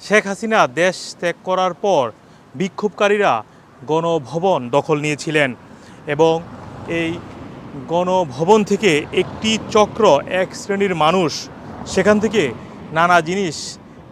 শেখ হাসিনা দেশ ত্যাগ করার পর বিক্ষোভকারীরা গণভবন দখল নিয়েছিলেন এবং এই গণভবন থেকে একটি চক্র, এক শ্রেণির মানুষ সেখান থেকে নানা জিনিস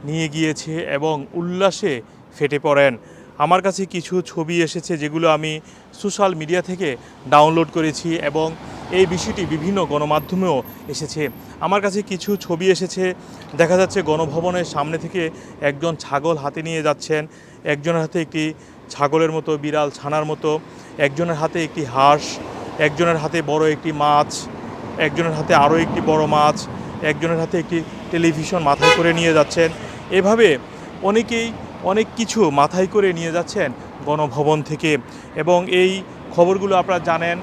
নিয়ে গিয়েছে এবং উল্লাসে ফেটে পড়েন। আমার কাছে কিছু ছবি এসেছে যেগুলো আমি সোশ্যাল মিডিয়া থেকে ডাউনলোড করেছি এবং এই বিষয়টি বিভিন্ন গণমাধ্যমেও এসেছে। আমার কাছে কিছু ছবি এসেছে। দেখা যাচ্ছে গণভবনের সামনে থেকে একজন ছাগল হাতে নিয়ে যাচ্ছেন। একজনের হাতে একটি ছাগলের মতো, বিড়াল ছানার মতো। একজনের হাতে একটি হাঁস। একজনের হাতে বড় একটি মাছ। একজনের হাতে আরও একটি বড় মাছ। একজনের হাতে একটি টেলিভিশন মাথায় করে নিয়ে যাচ্ছেন। এভাবে অনেকেই অনেক কিছু মাথায় করে নিয়ে যাচ্ছেন গণভবন থেকে। এবং এই খবরগুলো আপনারা জানেন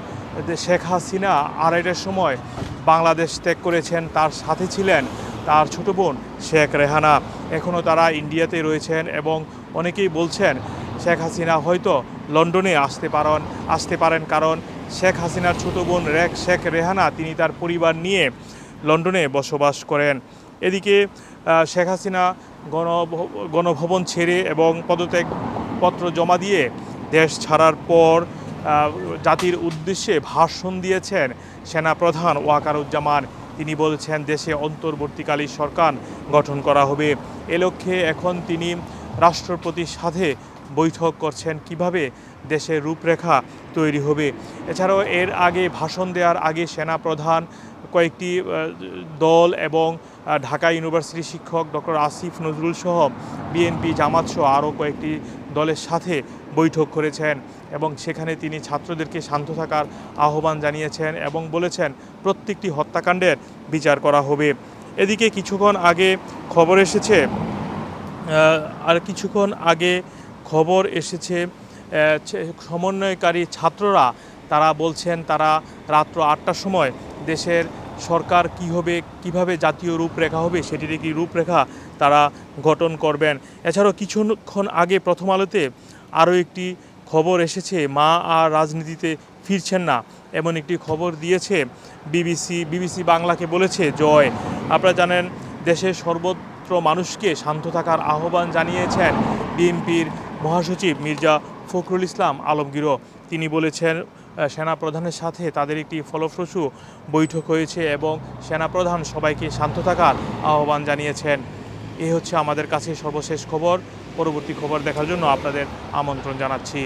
যে শেখ হাসিনা আড়াইটার সময় বাংলাদেশ ত্যাগ করেছেন, তার সাথে ছিলেন তার ছোট বোন শেখ রেহানা। এখনও তারা ইন্ডিয়াতে রয়েছেন এবং অনেকেই বলছেন শেখ হাসিনা হয়তো লন্ডনে আসতে পারেন আসতে পারেন কারণ শেখ হাসিনার ছোট বোন রেখ শেখ রেহানা, তিনি তার পরিবার নিয়ে লন্ডনে বসবাস করেন। এদিকে শেখ হাসিনা গণ গণভবন ছেড়ে এবং পদত্যাগ পত্র জমা দিয়ে দেশ ছাড়ার পর জাতির উদ্দেশ্যে ভাষণ দিয়েছেন সেনাপ্রধান ওয়াকারুজ্জামান। তিনি বলছেন, দেশে অন্তর্বর্তীকালীন সরকার গঠন করা হবে। এ লক্ষ্যে এখন তিনি রাষ্ট্রপতির সাথে বৈঠক করছেন। কীভাবে দেশের রূপরেখা তৈরি হবে? এছাড়াও এর আগে ভাষণ দেওয়ার আগে সেনাপ্রধান কয়েকটি দল এবং ঢাকা ইউনিভার্সিটি শিক্ষক ডক্টর আসিফ নজরুল সহ বিএনপি জামাত সহ আরও কয়েকটি দলের সাথে বৈঠক করেছেন এবং সেখানে তিনি ছাত্রদেরকে শান্ত থাকার আহ্বান জানিয়েছেন এবং বলেছেন, প্রত্যেকটি হত্যাকাণ্ডের বিচার করা হবে। এদিকে কিছুক্ষণ আগে খবর এসেছে আর কিছুক্ষণ আগে খবর এসেছে সমন্বয়কারী ছাত্ররা, তারা বলছেন তারা রাত্র আটটার সময় দেশের সরকার কী হবে, কীভাবে জাতীয় রূপরেখা হবে সেটির একটি রূপরেখা তারা গঠন করবেন। এছাড়াও কিছুক্ষণ আগে প্রথম আলোতে আরও একটি খবর এসেছে, মা আর রাজনীতিতে ফিরছেন না, এমন একটি খবর দিয়েছে বিবিসি। বিবিসি বাংলাকে বলেছে, জয়। আপনারা জানেন, দেশের সর্বত্র মানুষকে শান্ত থাকার আহ্বান জানিয়েছেন বিএনপির মহাসচিব মির্জা ফখরুল ইসলাম আলমগীরও তিনি বলেছেন সেনাপ্রধানের সাথে তাদের একটি ফলপ্রসূ বৈঠক হয়েছে এবং সেনাপ্রধান সবাইকে শান্ত থাকার আহ্বান জানিয়েছেন। এই হচ্ছে আমাদের কাছে সর্বশেষ খবর। পরবর্তী খবর দেখার জন্য আপনাদের আমন্ত্রণ জানাচ্ছি।